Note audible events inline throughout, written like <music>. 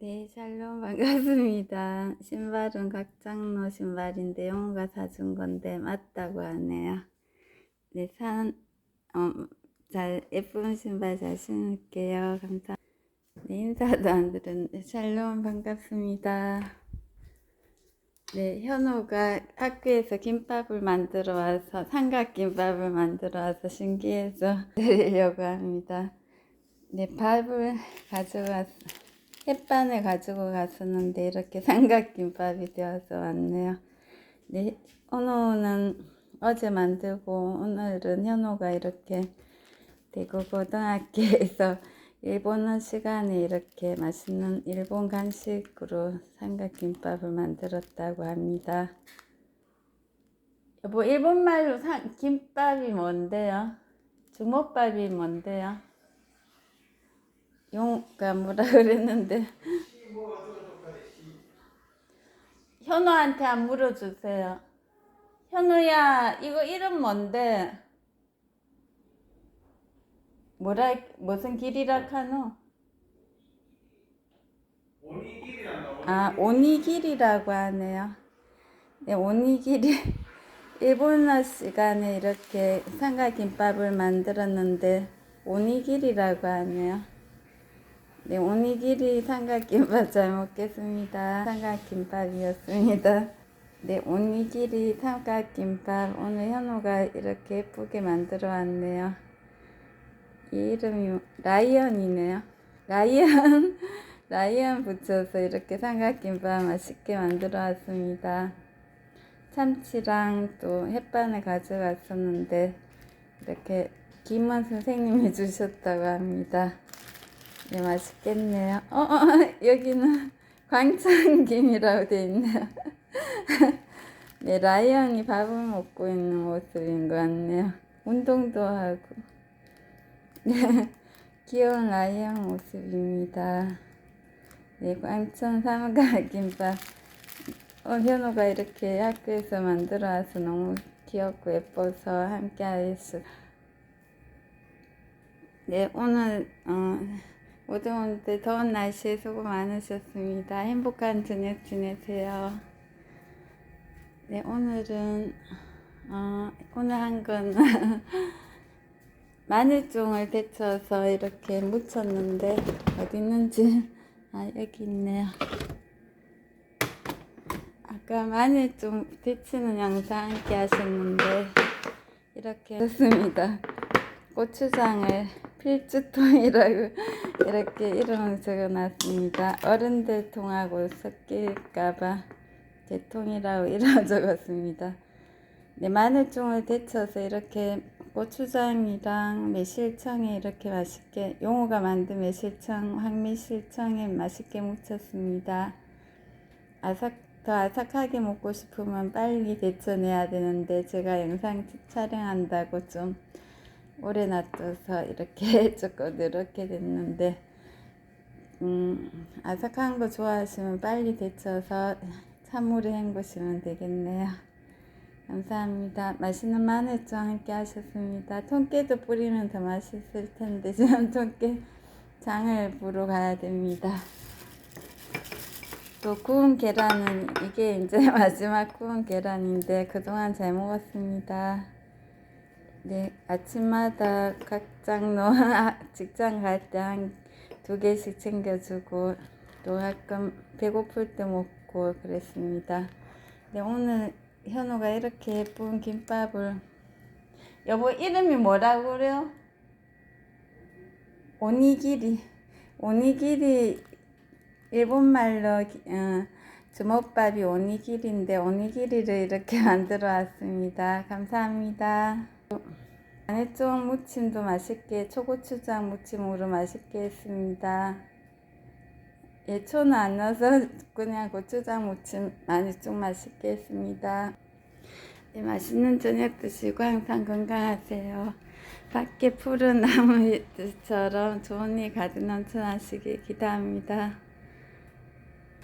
네, 샬롬 <laughs> 반갑습니다. 신발은 각장로 신발인데 영호가 사준 건데 맞다고 하네요. 네, 산, 어, 잘, 예쁜 신발 잘 신을게요. 감사. 네, 인사도 안 드렸는데 샬롬 반갑습니다. 네, 현호가 학교에서 김밥을 만들어 와서 삼각김밥을 만들어 와서 신기해서 <laughs> 드리려고 합니다. 네, 밥을 가져왔, 햇반을 가지고 갔었는데 이렇게 <laughs> 삼각김밥이 되어서 왔네요. 네, 오늘은 어제 만들고 오늘은 현호가 이렇게 대구 고등학교에서 <laughs> 일본어 시간에 이렇게 맛있는 일본 간식으로 삼각김밥을 만들었다고 합니다. 여보, 일본말로 사, 김밥이 뭔데요? 주먹밥이 뭔데요? 용가 뭐라 그랬는데 현우한테 안 물어주세요. 현우야, 이거 이름 뭔데? 뭐라 무슨 길이라 카노? 아, 오니길이라고 하네요. 네, 오니길이 <laughs> 일본어 시간에 이렇게 삼각김밥을 만들었는데 오니길이라고 하네요. 네, 오니길이 삼각김밥 잘 먹겠습니다. 삼각김밥이었습니다. 네, 오니길이 삼각김밥 오늘 현우가 이렇게 예쁘게 만들어 왔네요. 이 이름이 라이언이네요. 라이언, <laughs> 라이언 붙여서 이렇게 삼각김밥 맛있게 만들어 왔습니다. 참치랑 또 햇반을 가져갔었는데 이렇게 김원 선생님이 <laughs> 주셨다고 합니다. 네, 맛있겠네요. 어, 어 <laughs> 여기는 광창김이라고 되어 있네요. <laughs> 네, 라이언이 밥을 먹고 있는 모습인 것 같네요. 운동도 하고. 네, <laughs> 귀여운 라이언 모습입니다. 네, 광천 삼각김밥. 어, 현우가 이렇게 학교에서 만들어 와서 너무 귀엽고 예뻐서 함께 하겠습니다. 네, 오늘, 어, 모두 더운 날씨에 수고 많으셨습니다. 행복한 저녁 지내세요. 네, 오늘은, 어, 오늘 한 건, <laughs> 마늘종을 데쳐서 이렇게 묻혔는데, 어디 있는지, 아, 여기 있네요. 아까 마늘종 데치는 영상 함께 하셨는데, 이렇게 했습니다. 고추장을 필주통이라고 <laughs> 이렇게 이름을 적어놨습니다. 어른들 통하고 섞일까봐 대통이라고 <laughs> 이름 적었습니다. 네, 마늘종을 데쳐서 이렇게 고추장이랑 매실청에 이렇게 맛있게 용호가 만든 매실청, 황매실청에 맛있게 묻혔습니다. 아삭 더 아삭하게 먹고 싶으면 빨리 데쳐내야 되는데 제가 영상 촬영한다고 좀 오래 놔둬서 이렇게 <laughs> 조금 이렇게 됐는데 음, 아삭한 거 좋아하시면 빨리 데쳐서 찬물에 헹구시면 되겠네요. 감사합니다. 맛있는 마늘종 함께 하셨습니다. 통깨도 뿌리면 더 맛있을 텐데 지금 통깨 장을 보러 가야 됩니다. 또 구운 계란은 이게 이제 <laughs> 마지막 구운 계란인데 그동안 잘 먹었습니다. 네, 아침마다 각 장로 <laughs> 직장 갈 때 한 두 개씩 챙겨주고 또 가끔 배고플 때 먹고 그랬습니다. 네, 오늘 현우가 이렇게 예쁜 김밥을 여보 이름이 뭐라고 그래요? 오니기리 오니기리 일본말로 어, 주먹밥이 오니기리인데 오니기리를 이렇게 <laughs> 만들어 왔습니다. 감사합니다. 마늘종 무침도 맛있게 초고추장 무침으로 맛있게 했습니다. 예, 초는 안 넣어서 <laughs> 그냥 고추장 무침 마늘종 맛있게 했습니다. 네, 맛있는 저녁 드시고 항상 건강하세요. 밖에 푸른 나무들처럼 좋은 일 가득 넘쳐나시길 기도합니다.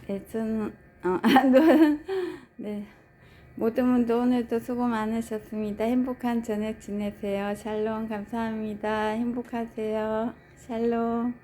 네, 저는, 어, <laughs> 네. 모든 분들 오늘도 수고 많으셨습니다. 행복한 저녁 지내세요. 샬롬 감사합니다. 행복하세요. 샬롬.